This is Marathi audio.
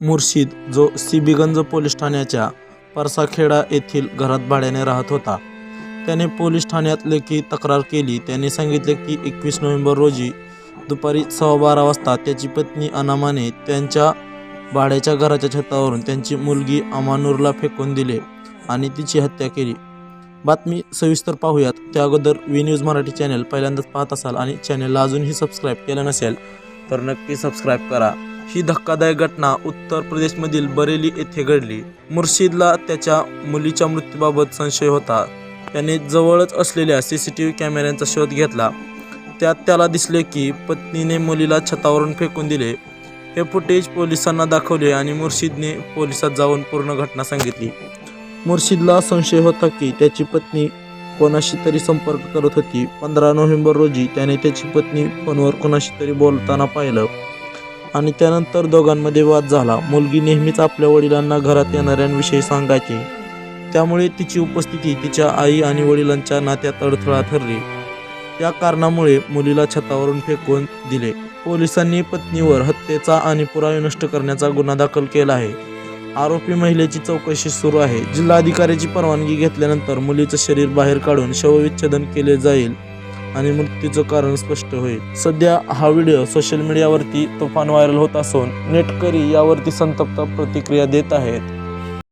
मुर्शिद जो सीबीगंज पोलीस ठाण्याच्या परसाखेडा येथील घरात भाड्याने राहत होता. त्याने पोलीस ठाण्यात लेखी तक्रार केली. त्याने सांगितले की एकवीस नोव्हेंबर रोजी दुपारी सव्वा बारा वाजता त्याची पत्नी अनामाने त्यांच्या भाड्याच्या घराच्या छतावरून त्यांची मुलगी अमानूरला फेकून दिले आणि तिची हत्या केली. बातमी सविस्तर पाहूयात. त्या अगोदर वी न्यूज मराठी चॅनल पहिल्यांदाच पाहत असाल आणि चॅनलला अजूनही सबस्क्राईब केलं नसेल तर नक्की सबस्क्राईब करा. ही धक्कादायक घटना उत्तर प्रदेशमधील बरेली येथे घडली. मुर्शिदला त्याच्या मुलीच्या मृत्यूबाबत संशय होता. त्याने जवळच असलेल्या सी सी टी व्ही कॅमेऱ्यांचा शोध घेतला. त्यात त्याला दिसले की पत्नीने मुलीला छतावरून फेकून दिले. हे फुटेज पोलिसांना दाखवले आणि मुर्शिदने पोलिसात जाऊन पूर्ण घटना सांगितली. मुर्शिदला संशय होता की त्याची पत्नी कोणाशी तरी संपर्क करत होती. पंधरा नोव्हेंबर रोजी त्याने त्याची पत्नी फोनवर कोणाशी तरी बोलताना पाहिलं. आणि त्यानंतर दोघांमध्ये वाद झाला. मुलगी नेहमीच आपल्या वडिलांना घरात येणाऱ्यांविषयी सांगायची. त्यामुळे तिची उपस्थिती तिच्या आई आणि वडिलांच्या नात्यात अडथळा ठरली. या कारणामुळे मुलीला छतावरून फेकून दिले. पोलिसांनी पत्नीवर हत्येचा आणि पुरावे नष्ट करण्याचा गुन्हा दाखल केला आहे. आरोपी महिलेची चौकशी सुरू आहे. जिल्हाधिकाऱ्याची परवानगी घेतल्यानंतर मुलीचं शरीर बाहेर काढून शवविच्छेदन केले जाईल. आणि मृत्यूचं कारण स्पष्ट होईल. सध्या हा व्हिडिओ सोशल मीडियावरती तुफान व्हायरल होत असून नेटकरी यावरती संतप्त प्रतिक्रिया देत आहेत.